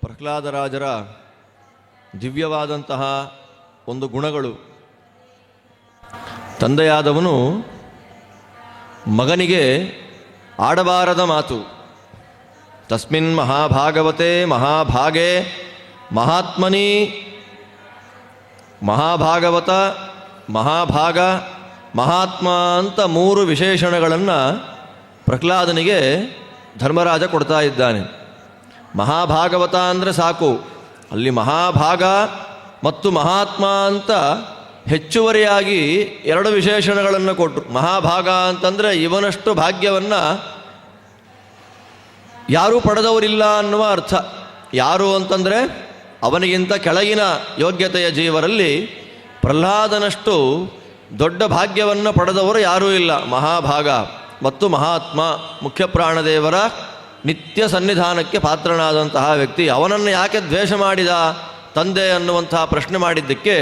ಪ್ರಹ್ಲಾದರಾಜರ ದಿವ್ಯವಾದಂತಹ ಒಂದು ಗುಣಗಳು. ತಂದೆಯಾದವನು ಮಗನಿಗೆ ಆಡಬಾರದ ಮಾತು. ತಸ್ಮಿನ್ ಮಹಾಭಾಗವತೆ ಮಹಾಭಾಗೆ ಮಹಾತ್ಮನಿ ಮಹಾಭಾಗವತ ಮಹಾಭಾಗ ಮಹಾತ್ಮ ಅಂತ ಮೂರು ವಿಶೇಷಣಗಳನ್ನು ಪ್ರಹ್ಲಾದನಿಗೆ ಧರ್ಮರಾಜ ಕೊಡ್ತಾ ಇದ್ದಾನೆ. ಮಹಾಭಾಗವತ ಅಂದರೆ ಸಾಕು. ಅಲ್ಲಿ ಮಹಾಭಾಗ ಮತ್ತು ಮಹಾತ್ಮ ಅಂತ ಹೆಚ್ಚುವರಿಯಾಗಿ ಎರಡು ವಿಶೇಷಣಗಳನ್ನು ಕೊಟ್ಟರು ಮಹಾಭಾಗ ಅಂತಂದರೆ ಇವನಷ್ಟು ಭಾಗ್ಯವನ್ನು ಯಾರೂ ಪಡೆದವರಿಲ್ಲ ಅನ್ನುವ ಅರ್ಥ. ಯಾರು ಅಂತಂದರೆ ಅವನಿಗಿಂತ ಕೆಳಗಿನ ಯೋಗ್ಯತೆಯ ಜೀವರಲ್ಲಿ ಪ್ರಹ್ಲಾದನಷ್ಟು ದೊಡ್ಡ ಭಾಗ್ಯವನ್ನು ಪಡೆದವರು ಯಾರೂ ಇಲ್ಲ. ಮಹಾಭಾಗ ಮತ್ತು ಮಹಾತ್ಮ ಮುಖ್ಯ ಪ್ರಾಣದೇವರ ನಿತ್ಯ ಸನ್ನಿಧಾನಕ್ಕೆ ಪಾತ್ರನಾದಂತಹ ವ್ಯಕ್ತಿ ಅವನನ್ನು ಯಾಕೆ ದ್ವೇಷ ಮಾಡಿದ? ತಂದೆ ಅನ್ನುವಂತಹ ಪ್ರಶ್ನೆ ಮಾಡಿದ್ದಕ್ಕೆ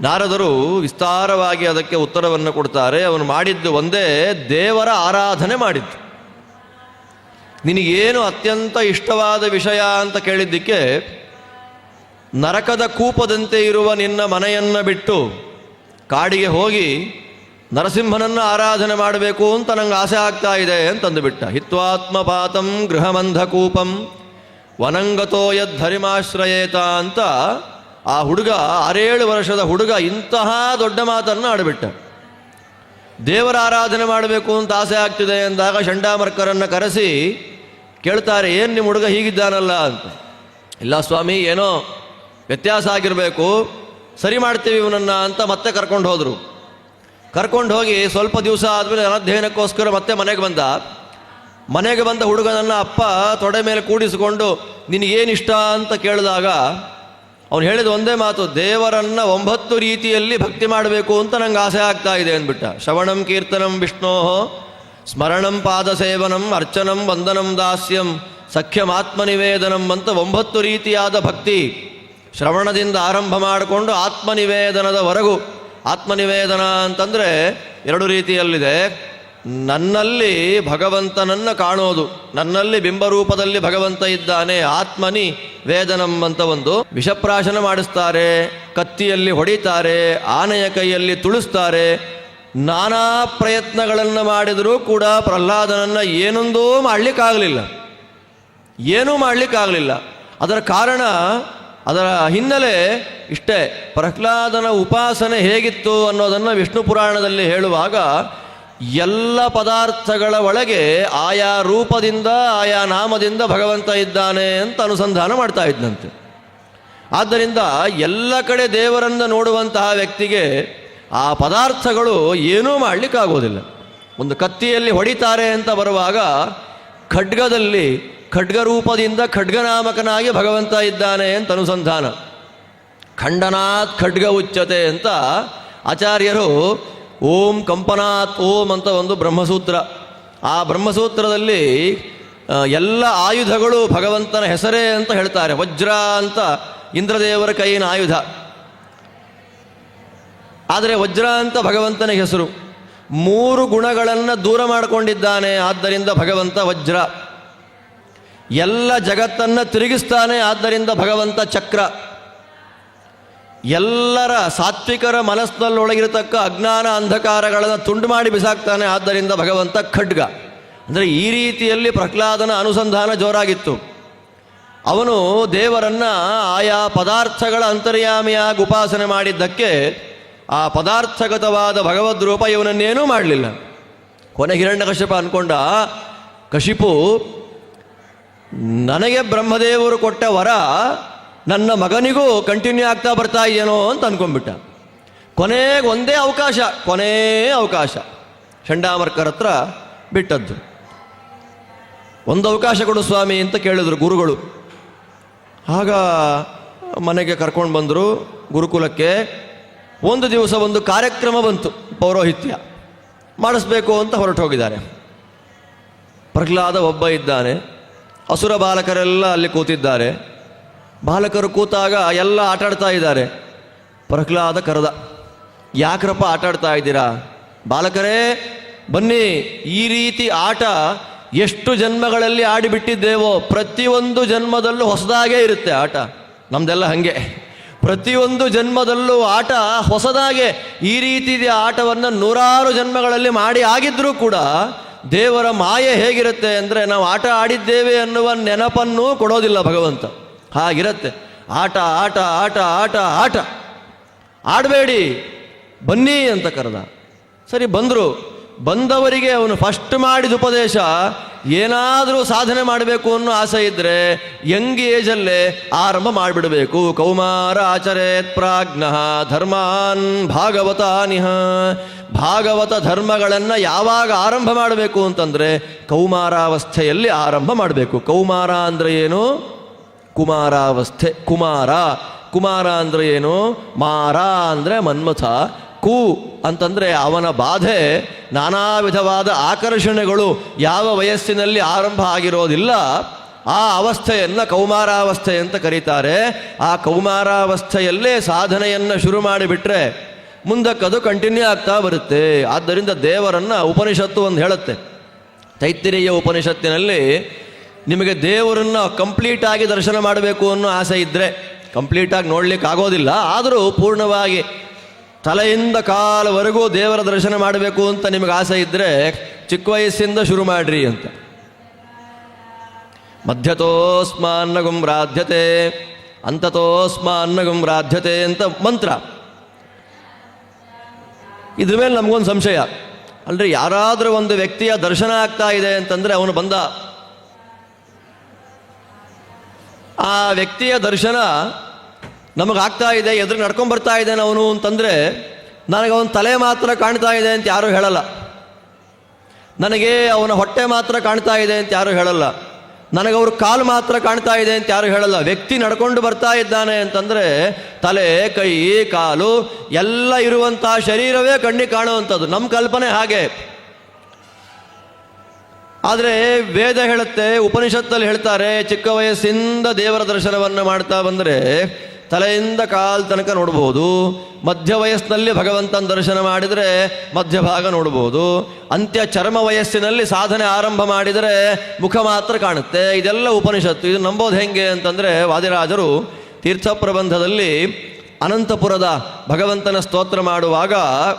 ನಾರದರು ವಿಸ್ತಾರವಾಗಿ ಅದಕ್ಕೆ ಉತ್ತರವನ್ನು ಕೊಡ್ತಾರೆ. ಅವನು ಮಾಡಿದ್ದು ಒಂದೇ ದೇವರ ಆರಾಧನೆ ಮಾಡಿದ್ದು. ನಿನಗೇನು ಅತ್ಯಂತ ಇಷ್ಟವಾದ ವಿಷಯ ಅಂತ ಕೇಳಿದ್ದಕ್ಕೆ, ನರಕದ ಕೂಪದಂತೆ ಇರುವ ನಿನ್ನ ಮನೆಯನ್ನು ಬಿಟ್ಟು ಕಾಡಿಗೆ ಹೋಗಿ ನರಸಿಂಹನನ್ನು ಆರಾಧನೆ ಮಾಡಬೇಕು ಅಂತ ನಂಗೆ ಆಸೆ ಆಗ್ತಾ ಇದೆ ಅಂತಂದುಬಿಟ್ಟ ಹಿತ್ವಾತ್ಮಪಾತಂ ಗೃಹಮಂಧಕೂಪಂ ವನಂಗತೋ ಯದ್ಧರಿಮಾಶ್ರಯೇತ ಅಂತ ಆ ಹುಡುಗ, ಆರೇಳು ವರ್ಷದ ಹುಡುಗ ಇಂತಹ ದೊಡ್ಡ ಮಾತನ್ನು ಆಡಿಬಿಟ್ಟ. ದೇವರ ಆರಾಧನೆ ಮಾಡಬೇಕು ಅಂತ ಆಸೆ ಆಗ್ತಿದೆ ಅಂದಾಗ ಶಂಡಾಮರ್ಕರನ್ನು ಕರೆಸಿ ಕೇಳ್ತಾರೆ, ಏನು ನಿಮ್ಮ ಹುಡುಗ ಹೀಗಿದ್ದಾನಲ್ಲ? ಅಂತ. ಇಲ್ಲ ಸ್ವಾಮಿ, ಏನೋ ವ್ಯತ್ಯಾಸ ಆಗಿರಬೇಕು. ಸರಿ ಮಾಡ್ತೀವಿ ಇವನನ್ನು ಅಂತ ಮತ್ತೆ ಕರ್ಕೊಂಡು ಹೋದರು. ಕರ್ಕೊಂಡು ಹೋಗಿ ಸ್ವಲ್ಪ ದಿವಸ ಆದಮೇಲೆ ಅನಧ್ಯಯನಕ್ಕೋಸ್ಕರ ಮತ್ತೆ ಮನೆಗೆ ಬಂದ. ಮನೆಗೆ ಬಂದ ಹುಡುಗನನ್ನು ಅಪ್ಪ ತೊಡೆ ಮೇಲೆ ಕೂಡಿಸಿಕೊಂಡು ನಿನಗೇನಿಷ್ಟ ಅಂತ ಕೇಳಿದಾಗ, ಅವನು ಹೇಳಿದ ಒಂದೇ ಮಾತು, ದೇವರನ್ನ ಒಂಬತ್ತು ರೀತಿಯಲ್ಲಿ ಭಕ್ತಿ ಮಾಡಬೇಕು ಅಂತ ನಂಗೆ ಆಸೆ ಆಗ್ತಾ ಇದೆ ಅಂದ್ಬಿಟ್ಟ. ಶ್ರವಣಂ ಕೀರ್ತನಂ ವಿಷ್ಣೋ, ಸ್ಮರಣಂ ಪಾದ ಸೇವನಂ ಅರ್ಚನಂ ವಂದನಂ ದಾಸ್ಯಂ ಸಖ್ಯಮಾತ್ಮನಿವೇದನಂ ಅಂತ ಒಂಬತ್ತು ರೀತಿಯಾದ ಭಕ್ತಿ ಶ್ರವಣದಿಂದ ಆರಂಭ ಮಾಡಿಕೊಂಡು ಆತ್ಮನಿವೇದನದವರೆಗೂ ಆತ್ಮನಿವೇದನ ಅಂತಂದರೆ ಎರಡು ರೀತಿಯಲ್ಲಿದೆ. ನನ್ನಲ್ಲಿ ಭಗವಂತನನ್ನು ಕಾಣೋದು, ನನ್ನಲ್ಲಿ ಬಿಂಬರೂಪದಲ್ಲಿ ಭಗವಂತ ಇದ್ದಾನೆ, ಆತ್ಮನಿ ವೇದನಂ ಅಂತ ಒಂದು ವಿಷಪ್ರಾಶನ ಮಾಡಿಸ್ತಾರೆ, ಕತ್ತಿಯಲ್ಲಿ ಹೊಡಿತಾರೆ, ಆನೆಯ ಕೈಯಲ್ಲಿ ತುಳಿಸ್ತಾರೆ. ನಾನಾ ಪ್ರಯತ್ನಗಳನ್ನು ಮಾಡಿದರೂ ಕೂಡ ಪ್ರಹ್ಲಾದನನ್ನು ಏನೊಂದೂ ಮಾಡಲಿಕ್ಕಾಗಲಿಲ್ಲ. ಏನೂ ಮಾಡಲಿಕ್ಕಾಗಲಿಲ್ಲ. ಅದರ ಕಾರಣ ಅದರ ಹಿನ್ನೆಲೆ ಇಷ್ಟೇ, ಪ್ರಹ್ಲಾದನ ಉಪಾಸನೆ ಹೇಗಿತ್ತು ಅನ್ನೋದನ್ನು ವಿಷ್ಣು ಪುರಾಣದಲ್ಲಿ ಹೇಳುವಾಗ, ಎಲ್ಲ ಪದಾರ್ಥಗಳ ಒಳಗೆ ಆಯಾ ರೂಪದಿಂದ, ಆಯಾ ನಾಮದಿಂದ ಭಗವಂತ ಇದ್ದಾನೆ ಅಂತ ಅನುಸಂಧಾನ ಮಾಡ್ತಾ ಇದ್ದಂತೆ ಆದ್ದರಿಂದ ಎಲ್ಲ ಕಡೆ ದೇವರನ್ನು ನೋಡುವಂತಹ ವ್ಯಕ್ತಿಗೆ ಆ ಪದಾರ್ಥಗಳು ಏನೂ ಮಾಡಲಿಕ್ಕಾಗೋದಿಲ್ಲ. ಒಂದು ಕತ್ತಿಯಲ್ಲಿ ಹೊಡಿತಾರೆ ಅಂತ ಬರುವಾಗ ಖಡ್ಗದಲ್ಲಿ ಖಡ್ಗ ರೂಪದಿಂದ ಖಡ್ಗನಾಮಕನಾಗಿ ಭಗವಂತ ಇದ್ದಾನೆ ಅಂತ ಅನುಸಂಧಾನ. ಖಂಡನಾತ್ ಖಡ್ಗ ಉಚ್ಚತೆ ಅಂತ ಆಚಾರ್ಯರು ಓಂ ಕಂಪನಾತ್ ಓಂ ಅಂತ ಒಂದು ಬ್ರಹ್ಮಸೂತ್ರ. ಆ ಬ್ರಹ್ಮಸೂತ್ರದಲ್ಲಿ ಎಲ್ಲ ಆಯುಧಗಳು ಭಗವಂತನ ಹೆಸರೇ ಅಂತ ಹೇಳ್ತಾರೆ. ವಜ್ರ ಅಂತ ಇಂದ್ರದೇವರ ಕೈಯಿನ ಆಯುಧ. ಆದರೆ ವಜ್ರ ಅಂತ ಭಗವಂತನ ಹೆಸರು. ಮೂರು ಗುಣಗಳನ್ನು ದೂರ ಮಾಡಿಕೊಂಡಿದ್ದಾನೆ. ಆದ್ದರಿಂದ ಭಗವಂತ ವಜ್ರ. ಎಲ್ಲ ಜಗತ್ತನ್ನು ತಿರುಗಿಸ್ತಾನೆ ಆದ್ದರಿಂದ ಭಗವಂತ ಚಕ್ರ. ಎಲ್ಲರ ಸಾತ್ವಿಕರ ಮನಸ್ಸಿನಲ್ಲೊಳಗಿರತಕ್ಕ ಅಜ್ಞಾನ ಅಂಧಕಾರಗಳನ್ನು ತುಂಡು ಮಾಡಿ ಬಿಸಾಕ್ತಾನೆ ಆದ್ದರಿಂದ ಭಗವಂತ ಖಡ್ಗ. ಅಂದರೆ ಈ ರೀತಿಯಲ್ಲಿ ಪ್ರಹ್ಲಾದನ ಅನುಸಂಧಾನ ಜೋರಾಗಿತ್ತು. ಅವನು ದೇವರನ್ನ ಆಯಾ ಪದಾರ್ಥಗಳ ಅಂತರ್ಯಾಮಿಯಾಗಿ ಉಪಾಸನೆ ಮಾಡಿದ್ದಕ್ಕೆ ಆ ಪದಾರ್ಥಗತವಾದ ಭಗವದ್ ರೂಪ ಇವನನ್ನೇನೂ ಮಾಡಲಿಲ್ಲ. ಕೊನೆ ಹಿರಣ್ಯಕಶ್ಯಪ ಅಂದ್ಕೊಂಡ ಕಶಿಪು ನನಗೆ ಬ್ರಹ್ಮದೇವರು ಕೊಟ್ಟ ವರ ನನ್ನ ಮಗನಿಗೂ ಕಂಟಿನ್ಯೂ ಆಗ್ತಾ ಬರ್ತಾ ಇದೆಯೇನೋ ಅಂತ ಅಂದ್ಕೊಂಡ್ಬಿಟ್ಟ ಕೊನೆಗೆ ಒಂದೇ ಅವಕಾಶ, ಕೊನೇ ಅವಕಾಶ. ಚಂಡಾಮರ್ಕರ್ ಹತ್ರ ಬಿಟ್ಟದ್ದು. ಒಂದು ಅವಕಾಶ ಕೊಡು ಸ್ವಾಮಿ ಅಂತ ಕೇಳಿದರು ಗುರುಗಳು. ಆಗ ಮನೆಗೆ ಕರ್ಕೊಂಡು ಬಂದರು ಗುರುಕುಲಕ್ಕೆ. ಒಂದು ದಿವಸ ಒಂದು ಕಾರ್ಯಕ್ರಮ ಬಂತು, ಪೌರೋಹಿತ್ಯ. ಮಾಡಿಸ್ಬೇಕು ಅಂತ ಹೊರಟು ಹೋಗಿದ್ದಾರೆ ಪ್ರಹ್ಲಾದ ಒಬ್ಬ ಇದ್ದಾನೆ. ಅಸುರ ಬಾಲಕರೆಲ್ಲ ಅಲ್ಲಿ ಕೂತಿದ್ದಾರೆ. ಬಾಲಕರು ಕೂತಾಗ ಎಲ್ಲ ಆಟಾಡ್ತಾ ಇದ್ದಾರೆ. ಪ್ರಹ್ಲಾದ ಕರೆದ, ಯಾಕ್ರಪ್ಪ ಆಟಾಡ್ತಾ ಇದ್ದೀರಾ? ಬಾಲಕರೇ, ಬನ್ನಿ, ಈ ರೀತಿ ಆಟ ಎಷ್ಟು ಜನ್ಮಗಳಲ್ಲಿ ಆಡಿಬಿಟ್ಟಿದ್ದೇವೋ, ಪ್ರತಿಯೊಂದು ಜನ್ಮದಲ್ಲೂ ಹೊಸದಾಗೇ ಇರುತ್ತೆ ಆಟ. ನಮ್ದೆಲ್ಲ ಹಾಗೆ. ಪ್ರತಿಯೊಂದು ಜನ್ಮದಲ್ಲೂ ಆಟ ಹೊಸದಾಗೆ ಈ ರೀತಿಯ ಆಟವನ್ನು ನೂರಾರು ಜನ್ಮಗಳಲ್ಲಿ ಮಾಡಿ ಆಗಿದ್ರೂ ಕೂಡ ದೇವರ ಮಾಯೆ ಹೇಗಿರುತ್ತೆ ಅಂದರೆ ನಾವು ಆಟ ಆಡಿದ್ದೇವೆ ಅನ್ನುವ ನೆನಪನ್ನೂ ಕೊಡೋದಿಲ್ಲ ಭಗವಂತ. ಹಾಗಿರುತ್ತೆ. ಆಟ ಆಟ ಆಟ ಆಟ ಆಟ. ಆಡಬೇಡಿ. ಬನ್ನಿ ಅಂತ ಕರೆದ. ಸರಿ ಬಂದರು. ಬಂದವರಿಗೆ ಅವನು ಫಸ್ಟ್ ಮಾಡಿದ ಉಪದೇಶ ಏನಾದರೂ ಸಾಧನೆ ಮಾಡಬೇಕು ಅನ್ನೋ ಆಸೆ ಇದ್ದರೆ ಯಂಗ್ ಏಜಲ್ಲೇ ಆರಂಭ ಮಾಡಿಬಿಡಬೇಕು. ಕೌಮಾರ ಆಚರೇತ್ ಪ್ರಾಜ್ಞ ಧರ್ಮಾನ್ ಭಾಗವತಾನಿಹ. ಭಾಗವತ ಧರ್ಮಗಳನ್ನು ಯಾವಾಗ ಆರಂಭ ಮಾಡಬೇಕು ಅಂತಂದರೆ ಕೌಮಾರಾವಸ್ಥೆಯಲ್ಲಿ ಆರಂಭ ಮಾಡಬೇಕು. ಕೌಮಾರ ಅಂದರೆ ಏನು? ಕುಮಾರಾವಸ್ಥೆ, ಕುಮಾರ. ಕುಮಾರ ಅಂದರೆ ಏನು? ಮಾರ ಅಂದರೆ ಮನ್ಮಥ. ಕು ಅಂತಂದರೆ ಅವನ ಬಾಧೆ ನಾನಾ ವಿಧವಾದ ಆಕರ್ಷಣೆಗಳು ಯಾವ ವಯಸ್ಸಿನಲ್ಲಿ ಆರಂಭ ಆಗಿರೋದಿಲ್ಲ. ಆ ಅವಸ್ಥೆಯನ್ನು ಕೌಮಾರಾವಸ್ಥೆ ಅಂತ ಕರೀತಾರೆ. ಆ ಕೌಮಾರಾವಸ್ಥೆಯಲ್ಲೇ ಸಾಧನೆಯನ್ನು ಶುರು ಮಾಡಿಬಿಟ್ರೆ ಮುಂದಕ್ಕದು ಕಂಟಿನ್ಯೂ ಆಗ್ತಾ ಬರುತ್ತೆ. ಆದ್ದರಿಂದ ದೇವರನ್ನು ಉಪನಿಷತ್ತು ಒಂದು ಹೇಳುತ್ತೆ. ತೈತ್ತಿರಿಯ ಉಪನಿಷತ್ತಿನಲ್ಲಿ ನಿಮಗೆ ದೇವರನ್ನು ಕಂಪ್ಲೀಟಾಗಿ ದರ್ಶನ ಮಾಡಬೇಕು ಅನ್ನೋ ಆಸೆ ಇದ್ದರೆ ಕಂಪ್ಲೀಟಾಗಿ ನೋಡಲಿಕ್ಕೆ ಆಗೋದಿಲ್ಲ ಆದರೂ ಪೂರ್ಣವಾಗಿ ತಲೆಯಿಂದ ಕಾಲವರೆಗೂ ದೇವರ ದರ್ಶನ ಮಾಡಬೇಕು ಅಂತ ನಿಮಗೆ ಆಸೆ ಇದ್ದರೆ ಚಿಕ್ಕ ವಯಸ್ಸಿಂದ ಶುರು ಮಾಡ್ರಿ ಅಂತ. ಮಧ್ಯತೋಸ್ಮಾನ್ನಗುಂ ರಾಧ್ಯತೆ ಅಂತತೋಸ್ಮಾನ್ನಗುಂ ರಾಧ್ಯತೆ ಅಂತ ಮಂತ್ರ. ಇದ್ರ ಮೇಲೆ ನಮಗೊಂದು ಸಂಶಯ. ಅಂದರೆ ಯಾರಾದರೂ ಒಂದು ವ್ಯಕ್ತಿಯ ದರ್ಶನ ಆಗ್ತಾ ಇದೆ ಅಂತಂದರೆ ಅವನು ಬಂದ. ಆ ವ್ಯಕ್ತಿಯ ದರ್ಶನ ನಮಗಾಗ್ತಾ ಇದೆ, ಎದುರು ನಡ್ಕೊಂಬರ್ತಾ ಇದ್ದಾನೆ ಅವನು ಅಂತಂದರೆ, ನನಗೆ ಅವನ ತಲೆ ಮಾತ್ರ ಕಾಣ್ತಾ ಇದೆ ಅಂತ ಯಾರೂ ಹೇಳಲ್ಲ. ನನಗೆ ಅವನ ಹೊಟ್ಟೆ ಮಾತ್ರ ಕಾಣ್ತಾ ಇದೆ ಅಂತ ಯಾರೂ ಹೇಳಲ್ಲ. ನನಗೆ ಅವ್ರ ಕಾಲು ಮಾತ್ರ ಕಾಣ್ತಾ ಇದೆ ಅಂತ ಯಾರು ಹೇಳಲ್ಲ. ವ್ಯಕ್ತಿ ನಡ್ಕೊಂಡು ಬರ್ತಾ ಇದ್ದಾನೆ ಅಂತಂದರೆ, ತಲೆ, ಕೈ, ಕಾಲು ಎಲ್ಲ ಇರುವಂತಹ ಶರೀರವೇ ಕಣ್ಣಿಗೆ ಕಾಣುವಂಥದ್ದು. ನಮ್ಮ ಕಲ್ಪನೆ ಹಾಗೆ. ಆದರೆ ವೇದ ಹೇಳುತ್ತೆ, ಉಪನಿಷತ್ತಲ್ಲಿ ಹೇಳ್ತಾರೆ, ಚಿಕ್ಕ ವಯಸ್ಸಿಂದ ದೇವರ ದರ್ಶನವನ್ನು ಮಾಡ್ತಾ ಬಂದರೆ ತಲೆಯಿಂದ ಕಾಲ್ ತನಕ ನೋಡ್ಬೋದು. ಮಧ್ಯ ವಯಸ್ಸಿನಲ್ಲಿ ಭಗವಂತನ ದರ್ಶನ ಮಾಡಿದರೆ ಮಧ್ಯಭಾಗ ನೋಡ್ಬೋದು. ಅಂತ್ಯ ಚರ್ಮ ವಯಸ್ಸಿನಲ್ಲಿ ಸಾಧನೆ ಆರಂಭ ಮಾಡಿದರೆ ಮುಖ ಮಾತ್ರ ಕಾಣುತ್ತೆ. ಇದೆಲ್ಲ ಉಪನಿಷತ್ತು. ಇದು ನಂಬೋದು ಹೆಂಗೆ ಅಂತಂದರೆ ವಾದಿರಾಜರು ತೀರ್ಥ ಪ್ರಬಂಧದಲ್ಲಿ ಅನಂತಪುರದ ಭಗವಂತನ ಸ್ತೋತ್ರ ಮಾಡುವಾಗ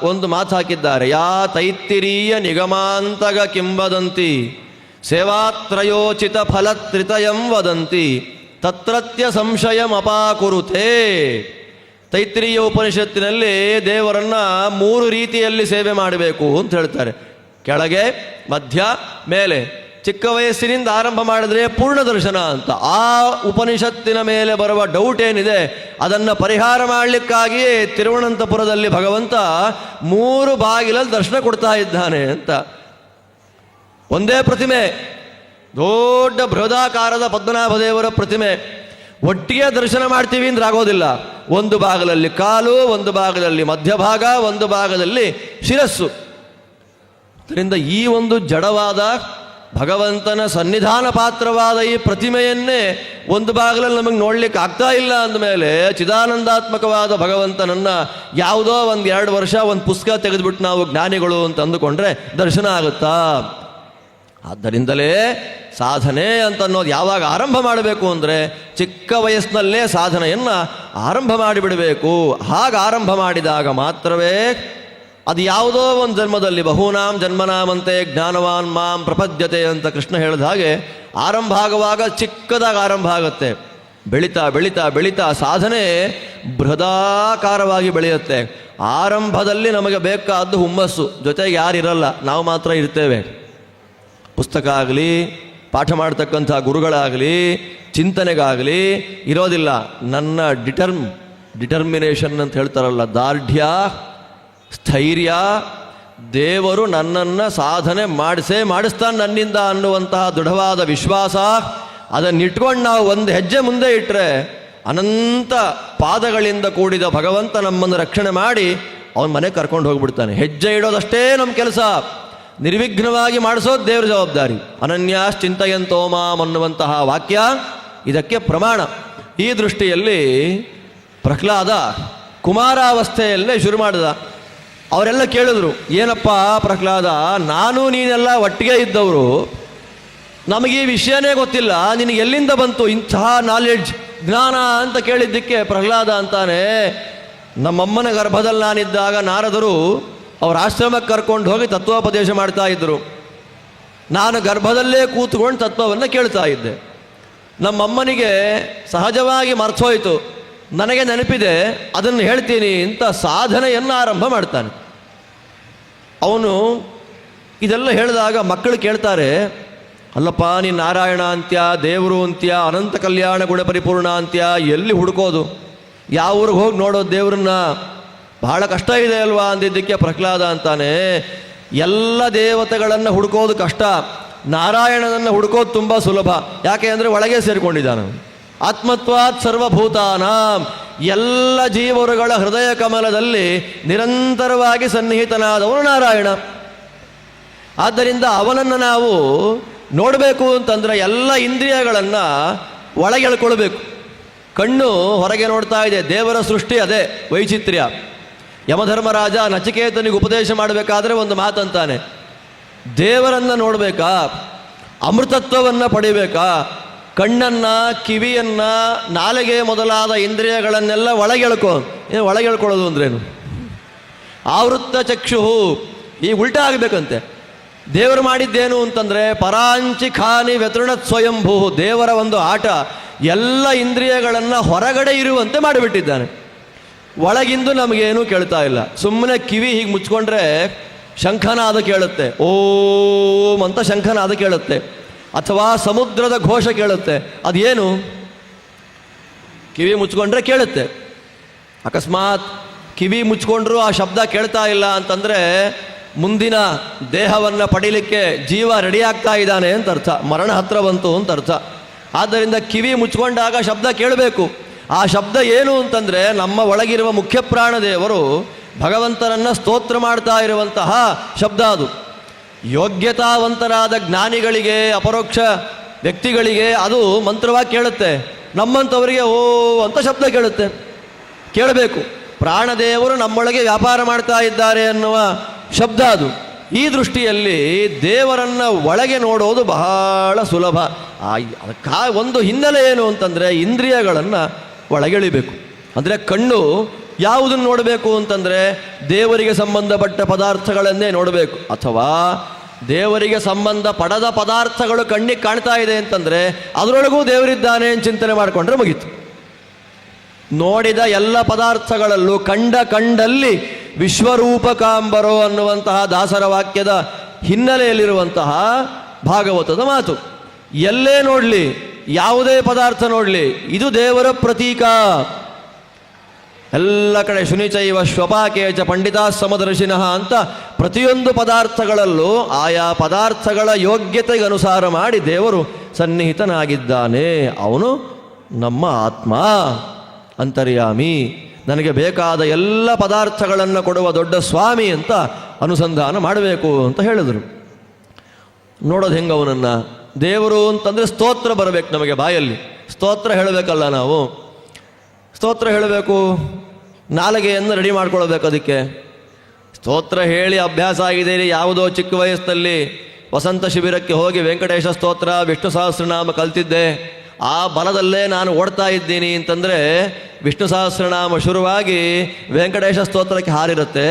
ಒಂದು ಮಾತು ಹಾಕಿದ್ದಾರೆ. ಯಾ ತೈತ್ತಿರೀಯ ನಿಗಮಾಂತಗ ಕಿಂಬದಂತಿ ಸೇವಾತ್ರಯೋಚಿತ ಫಲತ್ರಿತಯಂ ವದಂತಿ. ತತ್ರತ್ಯ ಸಂಶಯಮಪಾಕುರುತೆ ತೈತ್ರಿಯ ಉಪನಿಷತ್ತಿನಲ್ಲಿ ದೇವರನ್ನ ಮೂರು ರೀತಿಯಲ್ಲಿ ಸೇವೆ ಮಾಡಬೇಕು ಅಂತ ಹೇಳ್ತಾರೆ. ಕೆಳಗೆ, ಮಧ್ಯ, ಮೇಲೆ. ಚಿಕ್ಕ ವಯಸ್ಸಿನಿಂದ ಆರಂಭ ಮಾಡಿದ್ರೆ ಪೂರ್ಣ ದರ್ಶನ ಅಂತ. ಆ ಉಪನಿಷತ್ತಿನ ಮೇಲೆ ಬರುವ ಡೌಟ್ ಏನಿದೆ, ಅದನ್ನು ಪರಿಹಾರ ಮಾಡಲಿಕ್ಕಾಗಿಯೇ ತಿರುವನಂತಪುರದಲ್ಲಿ ಭಗವಂತ ಮೂರು ಬಾಗಿಲಲ್ಲಿ ದರ್ಶನ ಕೊಡ್ತಾ ಇದ್ದಾನೆ ಅಂತ. ಒಂದೇ ಪ್ರತಿಮೆ ದೊಡ್ಡ ಬೃಹದಾಕಾರದ ಪದ್ಮನಾಭ ದೇವರ ಪ್ರತಿಮೆ. ಒಟ್ಟಿಗೆ ದರ್ಶನ ಮಾಡ್ತೀವಿ ಅಂದ್ರೆ ಆಗೋದಿಲ್ಲ. ಒಂದು ಭಾಗದಲ್ಲಿ ಕಾಲು, ಒಂದು ಭಾಗದಲ್ಲಿ ಮಧ್ಯಭಾಗ, ಒಂದು ಭಾಗದಲ್ಲಿ ಶಿರಸ್ಸು. ಅದರಿಂದ ಈ ಒಂದು ಜಡವಾದ ಭಗವಂತನ ಸನ್ನಿಧಾನ ಪಾತ್ರವಾದ ಈ ಪ್ರತಿಮೆಯನ್ನೇ ಒಂದು ಭಾಗದಲ್ಲಿ ನಮಗೆ ನೋಡ್ಲಿಕ್ಕೆ ಆಗ್ತಾ ಇಲ್ಲ ಅಂದಮೇಲೆ ಚಿದಾನಂದಾತ್ಮಕವಾದ ಭಗವಂತನನ್ನ ಯಾವುದೋ ಒಂದು ಎರಡು ವರ್ಷ ಒಂದು ಪುಸ್ತಕ ತೆಗೆದುಬಿಟ್ಟು ನಾವು ಜ್ಞಾನಿಗಳು ಅಂತ ಅಂದುಕೊಂಡ್ರೆ ದರ್ಶನ ಆಗುತ್ತಾ? ಆದ್ದರಿಂದಲೇ ಸಾಧನೆ ಅಂತ ಅನ್ನೋದು ಯಾವಾಗ ಆರಂಭ ಮಾಡಬೇಕು ಅಂದರೆ ಚಿಕ್ಕ ವಯಸ್ಸಿನಲ್ಲೇ ಸಾಧನೆಯನ್ನು ಆರಂಭ ಮಾಡಿಬಿಡಬೇಕು. ಹಾಗೆ ಆರಂಭ ಮಾಡಿದಾಗ ಮಾತ್ರವೇ ಅದು ಯಾವುದೋ ಒಂದು ಜನ್ಮದಲ್ಲಿ ಬಹುನಾಂ ಜನ್ಮನಾಮಂತೆ ಜ್ಞಾನವಾನ್ ಮಾಂ ಪ್ರಪದ್ಯತೆ ಅಂತ ಕೃಷ್ಣ ಹೇಳಿದ ಹಾಗೆ ಆರಂಭ ಆಗುವಾಗ ಚಿಕ್ಕದಾಗಿ ಆರಂಭ ಆಗುತ್ತೆ. ಬೆಳೀತಾ ಬೆಳೀತಾ ಬೆಳೀತಾ ಸಾಧನೆ ಬೃಹದಾಕಾರವಾಗಿ ಬೆಳೆಯುತ್ತೆ. ಆರಂಭದಲ್ಲಿ ನಮಗೆ ಬೇಕಾದ್ದು ಹುಮ್ಮಸ್ಸು. ಜೊತೆಗೆ ಯಾರಿರಲ್ಲ ನಾವು ಮಾತ್ರ ಇರ್ತೇವೆ. ಪುಸ್ತಕ ಆಗಲಿ ಪಾಠ ಮಾಡ್ತಕ್ಕಂಥ ಗುರುಗಳಾಗಲಿ, ಚಿಂತನೆಗಾಗಲಿ ಇರೋದಿಲ್ಲ. ನನ್ನ ಡಿಟರ್ಮ್, ಡಿಟರ್ಮಿನೇಷನ್ ಅಂತ ಹೇಳ್ತಾರಲ್ಲ, ದಾರ್ಢ್ಯ, ಸ್ಥೈರ್ಯ, ದೇವರು ನನ್ನನ್ನು ಸಾಧನೆ ಮಾಡಿಸೇ ಮಾಡಿಸ್ತಾನೆ ನನ್ನಿಂದ ಅನ್ನುವಂತಹ ದೃಢವಾದ ವಿಶ್ವಾಸ ಅದನ್ನಿಟ್ಕೊಂಡು ನಾವು ಒಂದು ಹೆಜ್ಜೆ ಮುಂದೆ ಇಟ್ಟರೆ ಅನಂತ ಪಾದಗಳಿಂದ ಕೂಡಿದ ಭಗವಂತ ನಮ್ಮನ್ನು ರಕ್ಷಣೆ ಮಾಡಿ ಅವನ ಮನೆ ಕರ್ಕೊಂಡು ಹೋಗ್ಬಿಡ್ತಾನೆ. ಹೆಜ್ಜೆ ಇಡೋದಷ್ಟೇ ನಮ್ಮ ಕೆಲಸ. ನಿರ್ವಿಘ್ನವಾಗಿ ಮಾಡಿಸೋದು ದೇವರ ಜವಾಬ್ದಾರಿ. ಅನನ್ಯಾಶ್ಚಿಂತೆಯಂತೋ ಮಾಂ ಅನ್ನುವಂತಹ ವಾಕ್ಯ ಇದಕ್ಕೆ ಪ್ರಮಾಣ. ಈ ದೃಷ್ಟಿಯಲ್ಲಿ ಪ್ರಹ್ಲಾದ ಕುಮಾರಾವಸ್ಥೆಯಲ್ಲೇ ಶುರು ಮಾಡಿದ. ಅವರೆಲ್ಲ ಕೇಳಿದ್ರು, ಏನಪ್ಪ ಪ್ರಹ್ಲಾದ, ನಾನು ನೀನೆಲ್ಲ ಒಟ್ಟಿಗೆ ಇದ್ದವರು. ನಮಗೆ ಈ ವಿಷಯನೇ ಗೊತ್ತಿಲ್ಲ. ನಿನಗೆ ಎಲ್ಲಿಂದ ಬಂತು? ಇಂತಹ ನಾಲೆಡ್ಜ್ ಜ್ಞಾನ ಅಂತ ಕೇಳಿದ್ದಕ್ಕೆ ಪ್ರಹ್ಲಾದ ಅಂತಾನೆ, ನಮ್ಮಮ್ಮನ ಗರ್ಭದಲ್ಲಿ ನಾನಿದ್ದಾಗ ನಾರದರು ಅವ್ರ ಆಶ್ರಮಕ್ಕೆ ಕರ್ಕೊಂಡು ಹೋಗಿ ತತ್ವೋಪದೇಶ ಮಾಡ್ತಾ ಇದ್ದರು ನಾನು ಗರ್ಭದಲ್ಲೇ ಕೂತ್ಕೊಂಡು ತತ್ವವನ್ನು ಕೇಳ್ತಾ ಇದ್ದೆ. ನಮ್ಮಮ್ಮನಿಗೆ ಸಹಜವಾಗಿ ಮರ್ತೋಯ್ತು ನನಗೆ ನೆನಪಿದೆ, ಅದನ್ನು ಹೇಳ್ತೀನಿ ಅಂತ ಸಾಧನೆಯನ್ನು ಆರಂಭ ಮಾಡ್ತಾನೆ. ಅವನು ಇದೆಲ್ಲ ಹೇಳಿದಾಗ ಮಕ್ಕಳು ಕೇಳ್ತಾರೆ, ಅಲ್ಲಪ್ಪ, ನೀ ನಾರಾಯಣ ಅಂತ್ಯ, ದೇವರು ಅಂತ್ಯ, ಅನಂತ ಕಲ್ಯಾಣ ಗುಣ ಪರಿಪೂರ್ಣ ಅಂತ್ಯ, ಎಲ್ಲಿ ಹುಡುಕೋದು? ಯಾವ ಊರಿಗೆ ಹೋಗಿ ನೋಡೋದು ದೇವ್ರನ್ನ ಬಹಳ ಕಷ್ಟ ಇದೆ ಅಲ್ವಾ ಅಂದಿದ್ದಕ್ಕೆ ಪ್ರಹ್ಲಾದ ಅಂತಾನೆ. ಎಲ್ಲ ದೇವತೆಗಳನ್ನು ಹುಡುಕೋದು ಕಷ್ಟ. ನಾರಾಯಣನನ್ನು ಹುಡುಕೋದು ತುಂಬ ಸುಲಭ. ಯಾಕೆ ಅಂದರೆ ಒಳಗೆ ಸೇರಿಕೊಂಡಿದ್ದಾನೆ. ಆತ್ಮತ್ವಾತ್ ಸರ್ವಭೂತಾನ. ಎಲ್ಲ ಜೀವರುಗಳ ಹೃದಯ ಕಮಲದಲ್ಲಿ ನಿರಂತರವಾಗಿ ಸನ್ನಿಹಿತನಾದವನು ನಾರಾಯಣ. ಆದ್ದರಿಂದ ಅವನನ್ನು ನಾವು ನೋಡಬೇಕು ಅಂತಂದರೆ ಎಲ್ಲ ಇಂದ್ರಿಯಗಳನ್ನು ಒಳಗೆ ಎಳ್ಕೊಳ್ಬೇಕು. ಕಣ್ಣು ಹೊರಗೆ ನೋಡ್ತಾ ಇದೆ. ದೇವರ ಸೃಷ್ಟಿ ಅದೇ. ವೈಚಿತ್ರ್ಯ. ಯಮಧರ್ಮರಾಜ ನಚಿಕೇತನಿಗೆ ಉಪದೇಶ ಮಾಡಬೇಕಾದ್ರೆ ಒಂದು ಮಾತಂತಾನೆ. ದೇವರನ್ನು ನೋಡಬೇಕಾ? ಅಮೃತತ್ವವನ್ನು ಪಡಿಬೇಕಾ? ಕಣ್ಣನ್ನು, ಕಿವಿಯನ್ನು, ನಾಲಿಗೆ ಮೊದಲಾದ ಇಂದ್ರಿಯಗಳನ್ನೆಲ್ಲ ಒಳಗೆಳ್ಕೊ. ಏನು ಒಳಗೆಳ್ಕೊಳ್ಳೋದು ಅಂದ್ರೇನು? ಆವೃತ್ತ ಚಕ್ಷುಹು. ಈ ಉಲ್ಟಾ ಆಗಬೇಕಂತೆ. ದೇವರು ಮಾಡಿದ್ದೇನು ಅಂತಂದರೆ ಪರಾಂಚಿ ಖಾನಿ ವ್ಯತೃಣ ಸ್ವಯಂಭೂ ದೇವರ ಒಂದು ಆಟ. ಎಲ್ಲ ಇಂದ್ರಿಯಗಳನ್ನು ಹೊರಗಡೆ ಇರುವಂತೆ ಮಾಡಿಬಿಟ್ಟಿದ್ದಾನೆ. ಒಳಗಿಂದು ನಮಗೇನೂ ಕೇಳ್ತಾ ಇಲ್ಲ. ಸುಮ್ಮನೆ ಕಿವಿ ಹೀಗೆ ಮುಚ್ಕೊಂಡ್ರೆ ಶಂಖನಾದ ಕೇಳುತ್ತೆ. ಓಂ ಅಂತ ಶಂಖನಾದ ಕೇಳುತ್ತೆ. ಅಥವಾ ಸಮುದ್ರದ ಘೋಷ ಕೇಳುತ್ತೆ. ಅದೇನು? ಕಿವಿ ಮುಚ್ಕೊಂಡ್ರೆ ಕೇಳುತ್ತೆ. ಅಕಸ್ಮಾತ್ ಕಿವಿ ಮುಚ್ಕೊಂಡ್ರೂ ಆ ಶಬ್ದ ಕೇಳ್ತಾ ಇಲ್ಲ ಅಂತಂದರೆ ಮುಂದಿನ ದೇಹವನ್ನು ಪಡೀಲಿಕ್ಕೆ ಜೀವ ರೆಡಿ ಆಗ್ತಾ ಇದ್ದಾನೆ ಅಂತ ಅರ್ಥ. ಮರಣ ಹತ್ರ ಬಂತು ಅಂತ ಅರ್ಥ. ಆದ್ದರಿಂದ ಕಿವಿ ಮುಚ್ಕೊಂಡಾಗ ಶಬ್ದ ಕೇಳಬೇಕು. ಆ ಶಬ್ದ ಏನು ಅಂತಂದರೆ ನಮ್ಮ ಒಳಗಿರುವ ಮುಖ್ಯ ಪ್ರಾಣದೇವರು ಭಗವಂತನನ್ನು ಸ್ತೋತ್ರ ಮಾಡ್ತಾ ಇರುವಂತಹ ಶಬ್ದ ಅದು. ಯೋಗ್ಯತಾವಂತರಾದ ಜ್ಞಾನಿಗಳಿಗೆ, ಅಪರೋಕ್ಷ ವ್ಯಕ್ತಿಗಳಿಗೆ ಅದು ಮಂತ್ರವಾಗಿ ಕೇಳುತ್ತೆ. ನಮ್ಮಂಥವರಿಗೆ ಓ, ಅಂತ ಶಬ್ದ ಕೇಳುತ್ತೆ. ಕೇಳಬೇಕು. ಪ್ರಾಣದೇವರು ನಮ್ಮೊಳಗೆ ವ್ಯಾಪಾರ ಮಾಡ್ತಾ ಇದ್ದಾರೆ ಅನ್ನುವ ಶಬ್ದ ಅದು. ಈ ದೃಷ್ಟಿಯಲ್ಲಿ ದೇವರನ್ನ ಒಳಗೆ ನೋಡೋದು ಬಹಳ ಸುಲಭ. ಆ ಒಂದು ಹಿನ್ನೆಲೆ ಏನು ಅಂತಂದರೆ ಇಂದ್ರಿಯಗಳನ್ನು ಒಳಗೆಳಿಬೇಕು. ಅಂದರೆ ಕಣ್ಣು ಯಾವುದನ್ನು ನೋಡಬೇಕು ಅಂತಂದರೆ ದೇವರಿಗೆ ಸಂಬಂಧಪಟ್ಟ ಪದಾರ್ಥಗಳನ್ನೇ ನೋಡಬೇಕು. ಅಥವಾ ದೇವರಿಗೆ ಸಂಬಂಧ ಪಡದ ಪದಾರ್ಥಗಳು ಕಣ್ಣಿಗೆ ಕಾಣ್ತಾ ಇದೆ ಅಂತಂದರೆ ಅದರೊಳಗೂ ದೇವರಿದ್ದಾನೆ ಅಂತ ಚಿಂತನೆ ಮಾಡಿಕೊಂಡ್ರೆ ಮುಗೀತು. ನೋಡಿದ ಎಲ್ಲ ಪದಾರ್ಥಗಳಲ್ಲೂ ಕಂಡ ಕಂಡಲ್ಲಿ ವಿಶ್ವರೂಪಕಾಂಬರೋ ಅನ್ನುವಂತಹ ದಾಸರ ವಾಕ್ಯದ ಹಿನ್ನೆಲೆಯಲ್ಲಿರುವಂತಹ ಭಾಗವತದ ಮಾತು. ಎಲ್ಲೇ ನೋಡಲಿ ಯಾವುದೇ ಪದಾರ್ಥ ನೋಡಲಿ, ಇದು ದೇವರ ಪ್ರತೀಕ. ಎಲ್ಲ ಕಡೆ ಶುನಿಚೈವ ಶ್ವಪಾಕೇಚ ಪಂಡಿತಾ ಸಮದರ್ಶಿನಃ ಅಂತ ಪ್ರತಿಯೊಂದು ಪದಾರ್ಥಗಳಲ್ಲೂ ಆಯಾ ಪದಾರ್ಥಗಳ ಯೋಗ್ಯತೆಗೆ ಅನುಸಾರ ಮಾಡಿ ದೇವರು ಸನ್ನಿಹಿತನಾಗಿದ್ದಾನೆ. ಅವನು ನಮ್ಮ ಆತ್ಮ. ಅಂತರ್ಯಾಮಿ, ನನಗೆ ಬೇಕಾದ ಎಲ್ಲ ಪದಾರ್ಥಗಳನ್ನು ಕೊಡುವ ದೊಡ್ಡ ಸ್ವಾಮಿ ಅಂತ ಅನುಸಂಧಾನ ಮಾಡಬೇಕು ಅಂತ ಹೇಳಿದರು. ನೋಡೋದು ಹೆಂಗೆ ಅವನನ್ನು ದೇವರು ಅಂತಂದರೆ ಸ್ತೋತ್ರ ಬರಬೇಕು ನಮಗೆ ಬಾಯಲ್ಲಿ. ಸ್ತೋತ್ರ ಹೇಳಬೇಕಲ್ಲ ನಾವು? ಸ್ತೋತ್ರ ಹೇಳಬೇಕು, ನಾಲಿಗೆಯನ್ನು ರೆಡಿ ಮಾಡ್ಕೊಳ್ಬೇಕು ಅದಕ್ಕೆ. ಸ್ತೋತ್ರ ಹೇಳಿ ಅಭ್ಯಾಸ ಆಗಿದೆ ಯಾವುದೋ ಚಿಕ್ಕ ವಯಸ್ಸಿನಲ್ಲಿ ವಸಂತ ಶಿಬಿರಕ್ಕೆ ಹೋಗಿ ವೆಂಕಟೇಶ ಸ್ತೋತ್ರ, ವಿಷ್ಣು ಸಹಸ್ರನಾಮ ಕಲ್ತಿದ್ದೆ. ಆ ಬಲದಲ್ಲೇ ನಾನು ಓಡ್ತಾ ಇದ್ದೀನಿ ಅಂತಂದರೆ ವಿಷ್ಣು ಸಹಸ್ರನಾಮ ಶುರುವಾಗಿ ವೆಂಕಟೇಶ ಸ್ತೋತ್ರಕ್ಕೆ ಹಾರಿರುತ್ತೆ.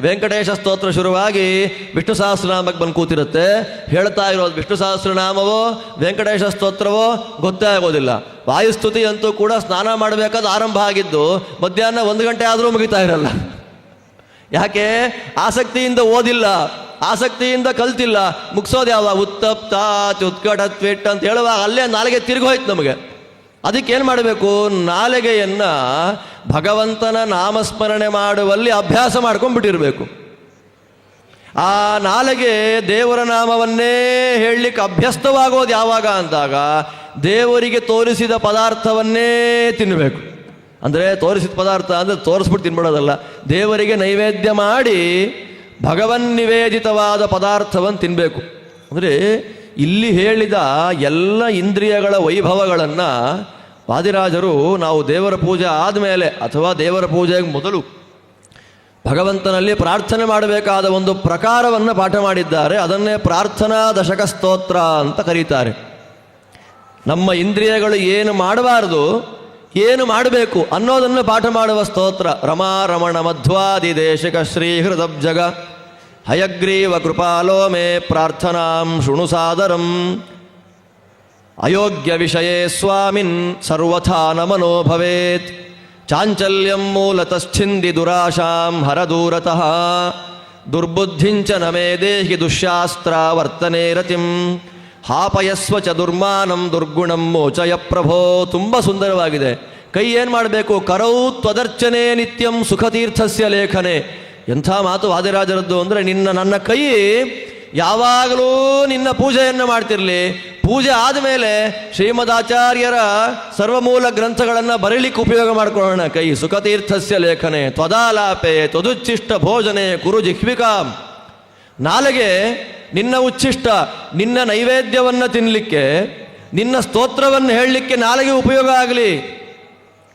ವೆಂಕಟೇಶ ಸ್ತೋತ್ರ ಶುರುವಾಗಿ ವಿಷ್ಣು ಸಹಸ್ರನಾಮಕ್ಕೆ ಬಂದು ಕೂತಿರುತ್ತೆ. ಹೇಳ್ತಾ ಇರೋದು ವಿಷ್ಣು ಸಹಸ್ರನಾಮವೋ, ವೆಂಕಟೇಶ ಸ್ತೋತ್ರವೋ ಗೊತ್ತೇ ಆಗೋದಿಲ್ಲ. ವಾಯುಸ್ತುತಿ ಅಂತೂ ಕೂಡ ಸ್ನಾನ ಮಾಡಬೇಕಾದ ಆರಂಭ ಆಗಿದ್ದು, ಮಧ್ಯಾಹ್ನ ಒಂದು ಗಂಟೆ ಆದರೂ ಮುಗಿತಾ ಇರಲ್ಲ. ಯಾಕೆ? ಆಸಕ್ತಿಯಿಂದ ಓದಿಲ್ಲ, ಆಸಕ್ತಿಯಿಂದ ಕಲ್ತಿಲ್ಲ. ಮುಗಿಸೋದು ಯಾವ ಉತ್ತಪ್ತ ಉತ್ಕಟ ಟ್ವಿಟ್ ಅಂತ ಹೇಳುವಾಗ ಅಲ್ಲೇ ನಾಲಿಗೆ ತಿರುಗೋಯ್ತು ನಮಗೆ. ಅದಕ್ಕೆ ಏನು ಮಾಡಬೇಕು? ನಾಲಿಗೆಯನ್ನು ಭಗವಂತನ ನಾಮಸ್ಮರಣೆ ಮಾಡುವಲ್ಲಿ ಅಭ್ಯಾಸ ಮಾಡ್ಕೊಂಡ್ಬಿಟ್ಟಿರಬೇಕು. ಆ ನಾಲಿಗೆ ದೇವರ ನಾಮವನ್ನೇ ಹೇಳಲಿಕ್ಕೆ ಅಭ್ಯಸ್ತವಾಗೋದು ಯಾವಾಗ ಅಂದಾಗ ದೇವರಿಗೆ ತೋರಿಸಿದ ಪದಾರ್ಥವನ್ನೇ ತಿನ್ನಬೇಕು ಅಂದರೆ ತೋರಿಸಿದ ಪದಾರ್ಥ ಅಂದರೆ ತೋರಿಸ್ಬಿಟ್ಟು ತಿನ್ಬಿಡೋದಲ್ಲ. ದೇವರಿಗೆ ನೈವೇದ್ಯ ಮಾಡಿ ಭಗವನ್ ನಿವೇದಿತವಾದ ಪದಾರ್ಥವನ್ನು ತಿನ್ನಬೇಕು ಅಂದರೆ ಇಲ್ಲಿ ಹೇಳಿದ ಎಲ್ಲ ಇಂದ್ರಿಯಗಳ ವೈಭವಗಳನ್ನು ವಾದಿರಾಜರು ನಾವು ದೇವರ ಪೂಜೆ ಆದಮೇಲೆ ಅಥವಾ ದೇವರ ಪೂಜೆಗೆ ಮೊದಲು ಭಗವಂತನಲ್ಲಿ ಪ್ರಾರ್ಥನೆ ಮಾಡಬೇಕಾದ ಒಂದು ಪ್ರಕಾರವನ್ನು ಪಾಠ ಮಾಡಿದ್ದಾರೆ. ಅದನ್ನೇ ಪ್ರಾರ್ಥನಾ ದಶಕ ಸ್ತೋತ್ರ ಅಂತ ಕರೀತಾರೆ. ನಮ್ಮ ಇಂದ್ರಿಯಗಳು ಏನು ಮಾಡಬಾರದು, ಏನು ಮಾಡಬೇಕು ಅನ್ನೋದನ್ನು ಪಾಠ ಮಾಡುವ ಸ್ತೋತ್ರ. ರಮಾರಮಣ ಮಧ್ವಾದಿ ದೇಶಿಕ ಶ್ರೀ ಹೃದಬ್ಜಗ. ಹಯಗ್ರೀವ ಕೃಪಾಲೋ ಮೇ ಪ್ರಾರ್ಥನಾಂ ಶೃಣು ಸಾದರಂ ಅಯೋಗ್ಯ ವಿಷಯೇ ಸ್ವಾಮಿನ್ ಸರ್ವಥಾ ನಮನೋ ಭವೇತ್ ಚಾಂಚಲ್ಯಂ ಮೂಲತಶ್ಚಿಂದಿ ದುರಾಶಾಂ ಹರದೂರತಃ ದುರ್ಬುದ್ಧಿಂಚ ನಮೇ ದೇಹಿ ದುಶ್ಯಾಸ್ತ್ರ ವರ್ತನೆ ರತಿಂ ಹಾಪಯಸ್ವ ಚ ದುರ್ಮಾನಂ ದುರ್ಗುಣಂ ಮೋಚಯ ಪ್ರಭೋ ತುಂಬ ಸುಂದರವಾಗಿದೆ ಕೈ ಏನು ಮಾಡಬೇಕು ಕರೌ ತ್ವದರ್ಚನೆ ನಿತ್ಯಂ ಸುಖತೀರ್ಥಸ್ಯ ಲೇಖನೆ ಎಂಥ ಮಾತು ವಾದಿರಾಜರದ್ದು ಅಂದರೆ ನಿನ್ನ ನನ್ನ ಕೈ ಯಾವಾಗಲೂ ನಿನ್ನ ಪೂಜೆಯನ್ನು ಮಾಡ್ತಿರಲಿ. ಪೂಜೆ ಆದಮೇಲೆ ಶ್ರೀಮದಾಚಾರ್ಯರ ಸರ್ವಮೂಲ ಗ್ರಂಥಗಳನ್ನು ಬರೀಲಿಕ್ಕೆ ಉಪಯೋಗ ಮಾಡ್ಕೊಳ್ಳೋಣ. ಕೈ ಸುಖತೀರ್ಥಸ್ಯ ಲೇಖನೆ, ತ್ವದಾಲಾಪೆ, ತ್ವದುಚ್ಛಿಷ್ಟ ಭೋಜನೆ, ಕುರು ಜಿಹ್ವಿಕಾಂ. ನಾಲೆಗೆ ನಿನ್ನ ಉಚ್ಛಿಷ್ಟ, ನಿನ್ನ ನೈವೇದ್ಯವನ್ನು ತಿನ್ನಲಿಕ್ಕೆ ನಿನ್ನ ಸ್ತೋತ್ರವನ್ನು ಹೇಳಲಿಕ್ಕೆ ನಾಲೆಗೆ ಉಪಯೋಗ ಆಗಲಿ.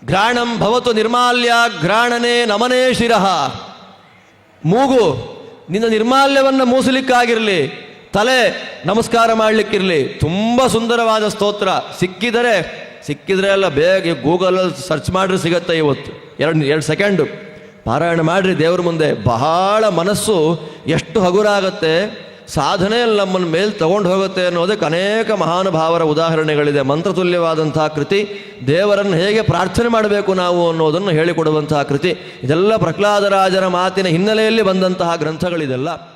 ಘ್ರಾಣಂ ಭವತು ನಿರ್ಮಾಲ್ಯ, ಘ್ರಾಣನೆ ನಮನೇ ಶಿರಃ. ಮೂಗು, ನಿನ್ನ ನಿರ್ಮಾಲ್ಯವನ್ನು ಮೂಸಲಿಕ್ಕಾಗಿರಲಿ, ತಲೆ ನಮಸ್ಕಾರ ಮಾಡಲಿಕ್ಕಿರಲಿ, ತುಂಬ ಸುಂದರವಾದ ಸ್ತೋತ್ರ. ಸಿಕ್ಕಿದರೆ, ಸಿಕ್ಕಿದ್ರೆ ಎಲ್ಲ ಬೇಗ ಗೂಗಲಲ್ಲಿ ಸರ್ಚ್ ಮಾಡ್ರೆ ಸಿಗತ್ತೆ ಇವತ್ತು. ಎರಡು ಎರಡು ಸೆಕೆಂಡು ಪಾರಾಯಣ ಮಾಡಿರಿ ದೇವ್ರ ಮುಂದೆ. ಬಹಳ ಮನಸ್ಸು ಎಷ್ಟು ಹಗುರಾಗತ್ತೆ. ಸಾಧನೆಯಲ್ಲಿ ನಮ್ಮನ್ನು ಮೇಲೆ ತಗೊಂಡು ಹೋಗುತ್ತೆ ಅನ್ನೋದಕ್ಕೆ ಅನೇಕ ಮಹಾನುಭಾವರ ಉದಾಹರಣೆಗಳಿದೆ. ಮಂತ್ರತುಲ್ಯವಾದಂಥ ಕೃತಿ, ದೇವರನ್ನು ಹೇಗೆ ಪ್ರಾರ್ಥನೆ ಮಾಡಬೇಕು ನಾವು ಅನ್ನೋದನ್ನು ಹೇಳಿಕೊಡುವಂತಹ ಕೃತಿ, ಇದೆಲ್ಲ ಪ್ರಹ್ಲಾದರಾಜರ ಮಾತಿನ ಹಿನ್ನೆಲೆಯಲ್ಲಿ ಬಂದಂತಹ ಗ್ರಂಥಗಳಿದೆಲ್ಲ.